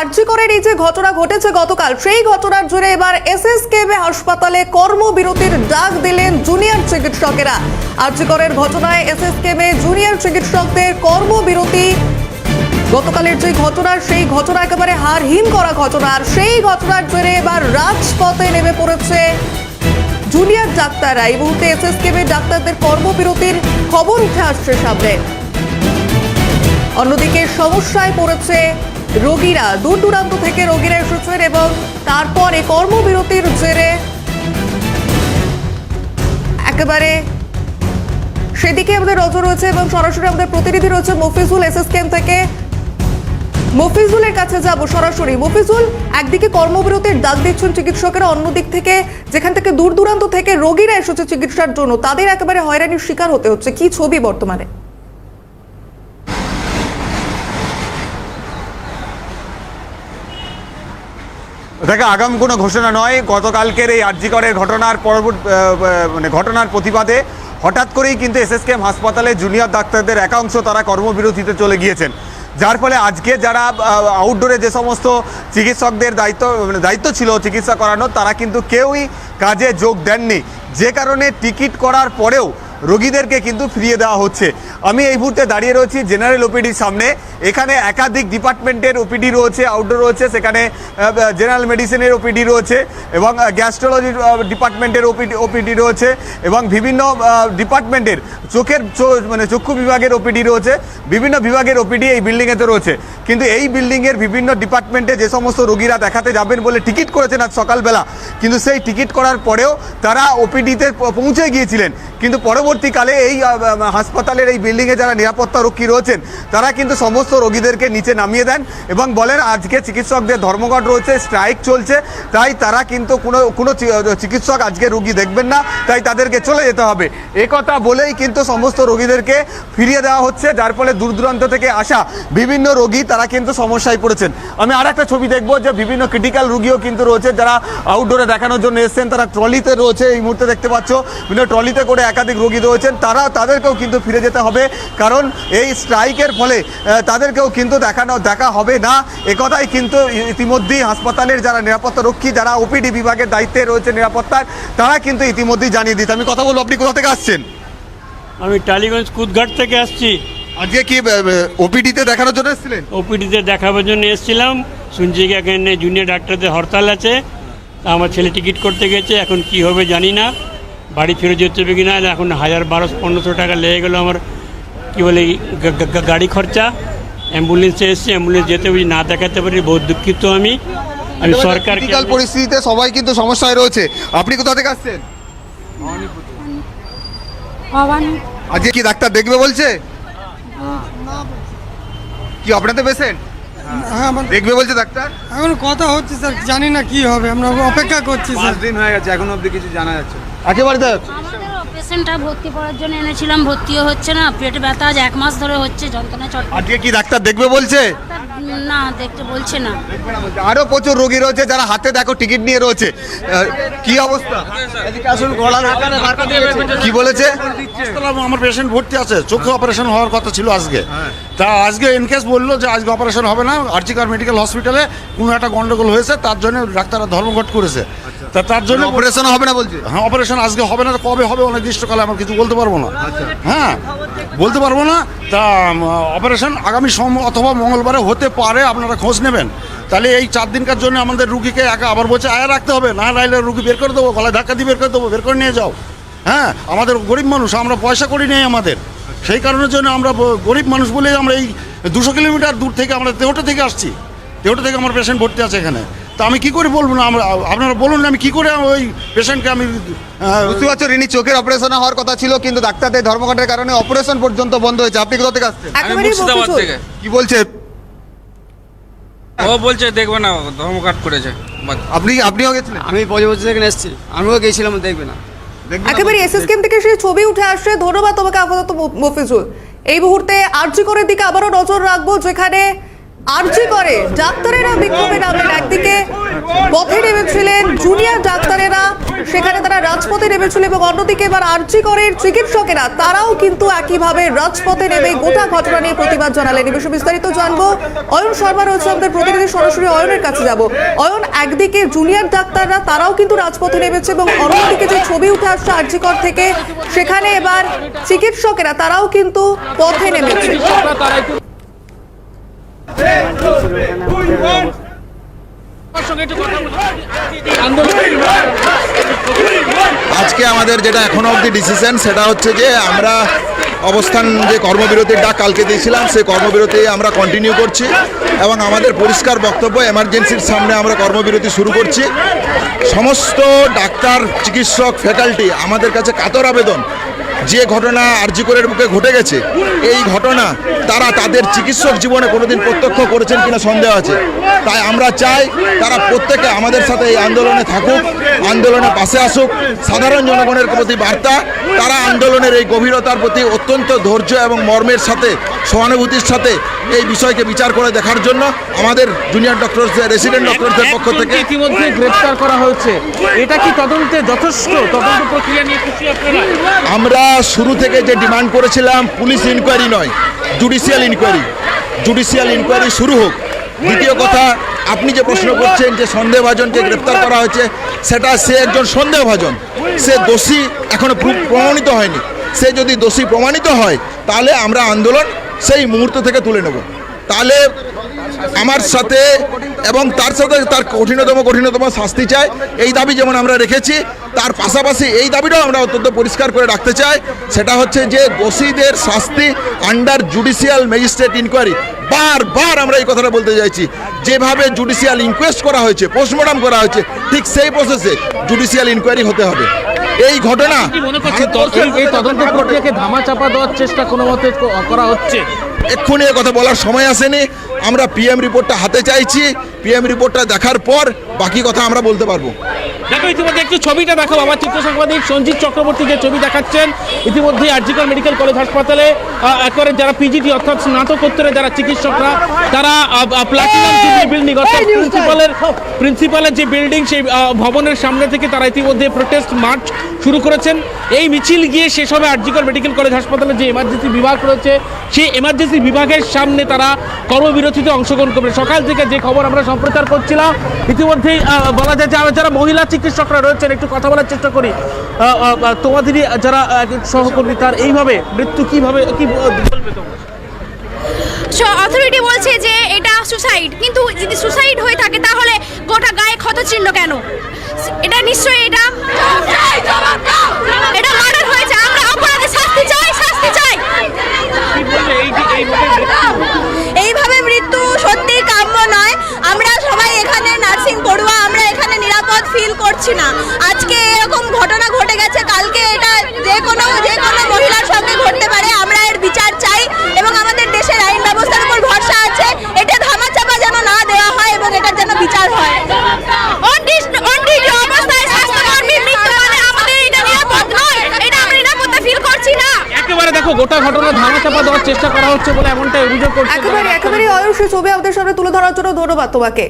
আরজি করের এই যে ঘটনা ঘটেছে গতকাল, সেই ঘটনার জুড়ে এবার এসএসকেএমে হাসপাতালে কর্মবিরতির ডাক দিলেন জুনিয়র চিকিৎসকেরা। আরজি করের ঘটনায় এসএসকেএমে জুনিয়র চিকিৎসকদের কর্মবিরতি, গতকালের যে ঘটনা, সেই ঘটনা একেবারে হারহীন করা ঘটনা। আর সেই ঘটনার জেরে এবার রাজপথে নেমে পড়েছে জুনিয়র ডাক্তাররা। এই মুহূর্তে এসএসকেএমের ডাক্তারদের কর্মবিরতির খবর উঠে আসছে সামনে। অন্যদিকে সমস্যায় পড়েছে রোগীরা দূর দূরান্ত থেকে রোগীরা এসেছেন এবং তারপরে কর্মবিরতির জেরে একেবারে সেদিকে আমাদের নজর রয়েছে এবং সরাসরি আমাদের প্রতিনিধি রয়েছে মফিজুল এসএসকেএম থেকে। মফিজুলের কাছে যাব সরাসরি। মফিজুল, একদিকে কর্মবিরতির ডাক দিচ্ছেন চিকিৎসকেরা, অন্যদিক থেকে যেখান থেকে দূর দূরান্ত থেকে রোগীরা এসেছে চিকিৎসার জন্য, তাদের একেবারে হয়রানির শিকার হতে হচ্ছে। কি ছবি বর্তমানে? দেখো, আগাম কোনো ঘোষণা নয়। গতকালকের এই আর্যিকরের ঘটনার পরবর্তী মানে ঘটনার প্রতিবাদে হঠাৎ করেই কিন্তু এসএসকেএম হাসপাতালে জুনিয়র ডাক্তারদের একাংশ তারা কর্মবিরতিতে চলে গিয়েছেন। যার ফলে আজকে যারা আউটডোরে যে সমস্ত চিকিৎসকদের দায়িত্ব মানে দায়িত্ব ছিল চিকিৎসা করানোর, তারা কিন্তু কেউই কাজে যোগ দেননি। যে কারণে টিকিট করার পরেও রোগীদেরকে কিন্তু ফিরিয়ে দেওয়া হচ্ছে। আমি এই মুহূর্তে দাঁড়িয়ে রয়েছি জেনারেল ওপিডির সামনে। এখানে একাধিক ডিপার্টমেন্টের ওপিডি রয়েছে আউটডোর রয়েছে, সেখানে জেনারেল মেডিসিনের ওপিডি রয়েছে এবং গ্যাস্ট্রোলজি ডিপার্টমেন্টের ওপিডি ওপিডি রয়েছে এবং বিভিন্ন ডিপার্টমেন্টের চোখের মানে চক্ষু বিভাগের ওপিডি রয়েছে, বিভিন্ন বিভাগের ওপিডি এই বিল্ডিংয়েতে রয়েছে। কিন্তু এই বিল্ডিংয়ের বিভিন্ন ডিপার্টমেন্টে যে সমস্ত রোগীরা দেখাতে যাবেন বলে টিকিট করেছেন আজ সকালবেলা, কিন্তু সেই টিকিট করার পরেও তারা ওপিডিতে পৌঁছে গিয়েছিলেন। কিন্তু পরবর্তীকালে এই হাসপাতালের এই বিল্ডিংয়ে যারা নিরাপত্তা রক্ষী রয়েছেন, তারা কিন্তু সমস্ত রোগীদেরকে নিচে নামিয়ে দেন এবং বলেন আজকে চিকিৎসকদের ধর্মঘট রয়েছে, স্ট্রাইক চলছে, তাই তারা কিন্তু কোনো কোনো চিকিৎসক আজকে রোগী দেখবেন না, তাই তাদেরকে চলে যেতে হবে। কথা বলেই কিন্তু সমস্ত রোগীদেরকে ফিরিয়ে দেওয়া হচ্ছে, যার ফলে দূর দূরান্ত থেকে আসা বিভিন্ন রোগী তারা কিন্তু সমস্যায় পড়েছেন। আমি আর একটা ছবি দেখব যে বিভিন্ন ক্রিটিক্যাল রুগীও কিন্তু রয়েছে, যারা আউটডোরে দেখানোর জন্য এসছেন, তারা ট্রলিতে রয়েছে, এই মুহূর্তে দেখতে পাচ্ছ, বিভিন্ন ট্রলিতে করে একাধিক রোগী রয়েছেন তারা তাদেরকেও কিন্তু ফিরে যেতে হবে। কারণ এই স্ট্রাইকের ফলে তাদেরকেও কিন্তু দেখানো দেখা হবে না। একথাই কিন্তু ইতিমধ্যেই হাসপাতালের যারা নিরাপত্তা রক্ষী যারা ওপিডি বিভাগের দায়িত্বে রয়েছে নিরাপত্তার তারা কিন্তু ইতিমধ্যেই জানিয়ে দিচ্ছে আমি কথা বলব আপনি কোথা থেকে আসছেন? আমি টালিগঞ্জ কুদঘাট থেকে আসছি। আজকে কি ওপিডিতে দেখানোর জন্য এসেছিলেন? ওপিডিতে দেখাবার জন্য এসেছিলাম। শুনছি কি এখানে জুনিয়র ডাক্তারদের হরতাল আছে। আমার ছেলে টিকিট করতে গেছে এখন কি হবে জানি না। বাড়ি ফিরে যেতে হবে কি না এখন হাজার বারোশো পনেরোশো টাকা লেগে গেলো আমার কী বলে গাড়ি খরচা। অ্যাম্বুলেন্সে এসছি অ্যাম্বুলেন্স যেতে পারি না দেখাতে পারি বহুত দুঃখিত আমি। আমি ক্রিটিক্যাল পরিস্থিতিতে সবাই কিন্তু সমস্যায় রয়েছে। আপনি কোথা থেকে আসছেন? আজকে কি ডাক্তার দেখবে বলছে? কি আপনাদের পেশেন্ট? হ্যাঁ আমার দেখবে বলছে ডাক্তার? এখন কথা হচ্ছে স্যার জানি না কি হবে আমরা অপেক্ষা করছি স্যার। দিন হয়ে গেছে এখন অবধি কিছু জানা যাচ্ছে না। একেবারে দেখ পেশেন্টটা ভর্তি করার জন্য এনেছিলাম ভর্তিও হচ্ছে না পেটে ব্যথা আজ এক মাস ধরে হচ্ছে যন্ত্রণা চট আজকে কি ডাক্তার দেখবে বলছে? না দেখতে বলছে না। আরও প্রচুর রোগী রয়েছে যারা হাতে দেখো টিকিট নিয়ে রয়েছে। কি অবস্থা? কি বলেছে? আমার পেশেন্ট ভর্তি আছে চোখে অপারেশন হওয়ার কথা ছিল আজকে। তা আজকে ইনকেস বলল যে আজকে অপারেশন হবে না আর্জিকার মেডিকেল হসপিটালে কোনো একটা গন্ডগোল হয়েছে তার জন্য ডাক্তাররা ধর্মঘট করেছে। তা তার জন্য অপারেশন হবে না বলছে। হ্যাঁ অপারেশন আজকে হবে না কবে হবে অনির্দিষ্টকালে আমার কিছু বলতে পারব না। হ্যাঁ বলতে পারব না। তা অপারেশন আগামী সোম অথবা মঙ্গলবারে হতে পারে আপনারা খোঁজ নেবেন। তাহলে এই চার দিনকার জন্য আমাদের রুগীকে একা আবার বলছে আয়া রাখতে হবে না রাইলে রুগী বের করে দেবো গলায় ধাক্কা দিয়ে বের করে দেবো বের করে নিয়ে যাও। হ্যাঁ আমাদের গরিব মানুষ আমরা পয়সা করি নেই আমাদের। সেই কারণের জন্য আমরা গরিব মানুষ বলে আমরা এই দুশো কিলোমিটার দূর থেকে আমরা তেহটে থেকে আসছি। তেহটে থেকে আমার পেশেন্ট ভর্তি আছে এখানে। তা আমি কি করে বলব না? আমরা আপনারা বলুন না আমি কি করে ওই পেশেন্টকে আমি বুঝতে পারছ রিনি চোখের অপারেশন হওয়ার কথা ছিল কিন্তু ডাক্তারদের ধর্মঘটের কারণে অপারেশন পর্যন্ত বন্ধ হয়েছে। আপনি কোথা থেকে আসছেন? একেবারেই মুর্শিদাবাদ মফিজুল। থেকে। কি বলছে? ও বলছে দেখবে না ধর্মঘাট করেছে। বাদ- আপনি আপনিও গেছিলেন? আমি থেকে এসেছি। আমিও গেছিলাম দেখবে না। দেখবেন না একেবারে বলছে? এসএসকেএম থেকে সেই ছবি উঠে আসছে। ধন্যবাদ তোমাকে আপাতত ম- মফিজুল। এই মুহূর্তে আরজি করের দিকে আবারও নজর রাখব যেখানে আরজি করে। ডাক্তারেরা বিক্ষোভে নামলেন। একদিকে পথে নেমেছিলেন জুনিয়র ডাক্তারেরা, সেখানে তারা রাজপথে নেমেছিল এবং অন্যদিকে এবার আর্জি করের চিকিৎসকেরা, তারাও কিন্তু একইভাবে রাজপথে নেমে গোটা ঘটনা নিয়ে প্রতিবাদ জানালেন। এই বিষয়ে বিস্তারিত জানব। অয়ন শর্মা রয়েছে আমাদের প্রতিনিধি। সরাসরি অয়নের কাছে যাব। অয়ন, একদিকে জুনিয়র ডাক্তাররা, তারাও কিন্তু রাজপথে নেমেছে এবং অন্যদিকে যে ছবি উঠে আসছে আর্জিকর থেকে, সেখানে এবার চিকিৎসকেরা, তারাও কিন্তু পথে নেমেছে। আজকে আমাদের যেটা এখনও অবধি ডিসিশন সেটা হচ্ছে যে আমরা অবস্থান যে কর্মবিরতির ডাক কালকে দিয়েছিলাম, সেই কর্মবিরতি আমরা কন্টিনিউ করছি এবং আমাদের পরিষ্কার বক্তব্য এমার্জেন্সির সামনে আমরা কর্মবিরতি শুরু করছি। সমস্ত ডাক্তার, চিকিৎসক ফ্যাকাল্টি আমাদের কাছে কাতর আবেদন, যে ঘটনা আরজিকরের বুকে ঘটে গেছে, এই ঘটনা তারা তাদের চিকিৎসক জীবনে কোনোদিন প্রত্যক্ষ করেছেন কিনা সন্দেহ আছে। তাই আমরা চাই তারা প্রত্যেকে আমাদের সাথে এই আন্দোলনে থাকুক আন্দোলনে পাশে আসুক। সাধারণ জনগণের প্রতি বার্তা তারা আন্দোলনের এই গভীরতার প্রতি অত্যন্ত ধৈর্য এবং মর্মের সাথে সহানুভূতির সাথে এই বিষয়কে বিচার করে দেখার জন্য আমাদের জুনিয়র ডক্টরসদের রেসিডেন্ট ডক্টরসদের পক্ষ থেকে ইতিমধ্যে গ্রেফতার করা হয়েছে। এটা কি তদন্তে যথেষ্ট? তদন্ত প্রক্রিয়া নিয়ে খুশি আপনারা? আমরা শুরু থেকে যে ডিমান্ড করেছিলাম পুলিশ ইনকোয়ারি নয়। জুডিশিয়াল ইনকোয়ারি জুডিশিয়াল ইনকোয়ারি শুরু হোক। দ্বিতীয় কথা, আপনি যে প্রশ্ন করছেন যে সন্দেহভাজনকে গ্রেপ্তার করা হয়েছে, সেটা সে একজন সন্দেহভাজন। সে দোষী এখনও প্রু- প্রমাণিত হয়নি। সে যদি দোষী প্রমাণিত হয়, তাহলে আমরা আন্দোলন সেই মুহূর্ত থেকে তুলে নেব। তাহলে আমার সাথে এবং তার সাথে তার কঠিনতম কঠিনতম শাস্তি চাই। এই দাবি যেমন আমরা রেখেছি, তার পাশাপাশি এই দাবিটাও আমরা অত্যন্ত পরিষ্কার করে রাখতে চাই। সেটা হচ্ছে যে দোষীদের শাস্তি আন্ডার জুডিশিয়াল ম্যাজিস্ট্রেট ইনকোয়ারি বারবার আমরা এই কথাটা বলতে চাইছি। যেভাবে জুডিশিয়াল ইনকোয়েস্ট করা হয়েছে পোস্টমর্টম করা হয়েছে, ঠিক সেই প্রসেসে জুডিশিয়াল ইনকোয়ারি হতে হবে। এই ঘটনা তদন্ত প্রক্রিয়াকে দেওয়ার চেষ্টা কোনো মতে করা হচ্ছে? এক্ষুনি কথা বলার সময় আসেনি। আমরা পিএম রিপোর্টটা হাতে চাইছি। পিএম রিপোর্টটা দেখার পর বাকি কথা আমরা বলতে পারব। দেখো ইতিমধ্যে একটু ছবিটা দেখো। আমার চিত্র সাংবাদিক সঞ্জিত চক্রবর্তী যে ছবি দেখাচ্ছেন ইতিমধ্যে আরজিকর মেডিকেল কলেজ হাসপাতালে একবারে যারা পিজিটি অর্থাৎ স্নাতকোত্তরে যারা চিকিৎসকরা তারা প্লাটিনাম বিল্ডিং অর্থাৎ প্রিন্সিপালের প্রিন্সিপালের যে বিল্ডিং সেই ভবনের সামনে থেকে তারা ইতিমধ্যে প্রোটেস্ট মার্চ শুরু করেছেন। এই মিছিল গিয়ে শেষ হবে আরজিকর মেডিকেল কলেজ হাসপাতালে যে এমার্জেন্সি বিভাগ রয়েছে সেই এমার্জেন্সি বিভাগের সামনে তারা কর্মবিরতিতে অংশগ্রহণ করবে। সকাল থেকে যে খবর আমরা সম্প্রচার করছিলাম ইতিমধ্যেই বলা যায় যে আমরা যারা মহিলা চিকিৎসকরা রয়েছেন, একটু কথা বলার চেষ্টা করি। তোমাদেরই যারা সহকর্মী, তার এইভাবে মৃত্যু কীভাবে, কি বলবে তোমরা? অথরিটি বলছে যে এটা সুসাইড কিন্তু যদি সুসাইড হয়ে থাকে তাহলে গোটা গায়ে ক্ষত চিহ্ন কেন এটা নিশ্চয়ই এটা এটা মার্ডার হয়েছে আমরা অপরাধে শাস্তি চাই শাস্তি চাই কি বলবে এই যে এইভাবে মৃত্যু এইভাবে মৃত্যু সত্যি কাম্য নয় আমরা সবাই এখানে নার্সিং পড়ুয়া আমরা এখানে নিরাপদ করছি না। আজকে এরকম ঘটনা ঘটে গেছে কালকে এটা যে কোনো যে কোনো মহিলার সঙ্গে ঘটতে পারে। আমরা এর বিচার চাই এবং আমাদের দেশের আইন ব্যবস্থার উপর ভরসা আছে। এটা ধামাচাপা যেন না দেওয়া হয় এবং এটার যেন বিচার হয়। মানে আমাদের এটা নিরাপদ নয়। এটা আমরা নিরাপত্তা ফিল করছি না। একেবারে দেখো গোটা ঘটনা দেওয়ার চেষ্টা করা হচ্ছে বলে এমনটাই অভিযোগ করছে একেবারে একেবারে ছবি আমাদের সামনে তুলে ধরার জন্য ধন্যবাদ তোমাকে।